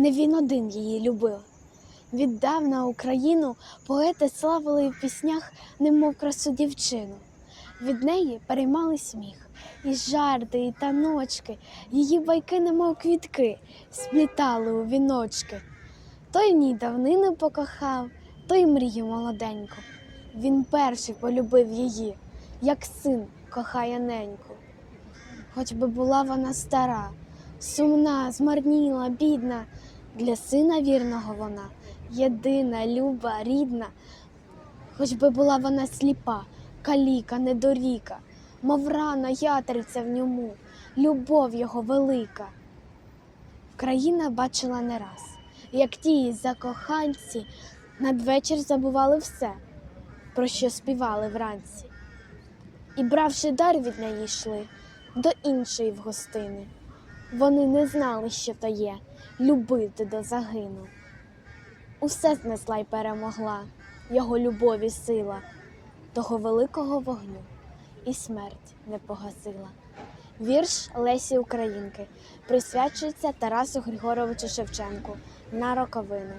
Не він один її любив. Віддавна Україну поети славили в піснях, немов красу дівчину. Від неї переймали сміх, і жарти, і таночки, її байки, немов квітки, сплітали у віночки. Той в ній давнину покохав, той мрію молоденьку. Він перший полюбив її, як син кохає неньку. Хоч би була вона стара, сумна, змарніла, бідна, для сина вірного вона єдина, люба, рідна. Хоч би була вона сліпа, каліка, недоріка, мов рана ятриця в ньому, любов його велика. Країна бачила не раз, як ті закоханці надвечір забували все, про що співали вранці. І, бравши дар від неї, йшли до іншої в гостини. Вони не знали, що то є любити до загину. Усе знесла й перемогла його любові сила, того великого вогню і смерть не погасила. Вірш Лесі Українки присвячується Тарасу Григоровичу Шевченку на роковини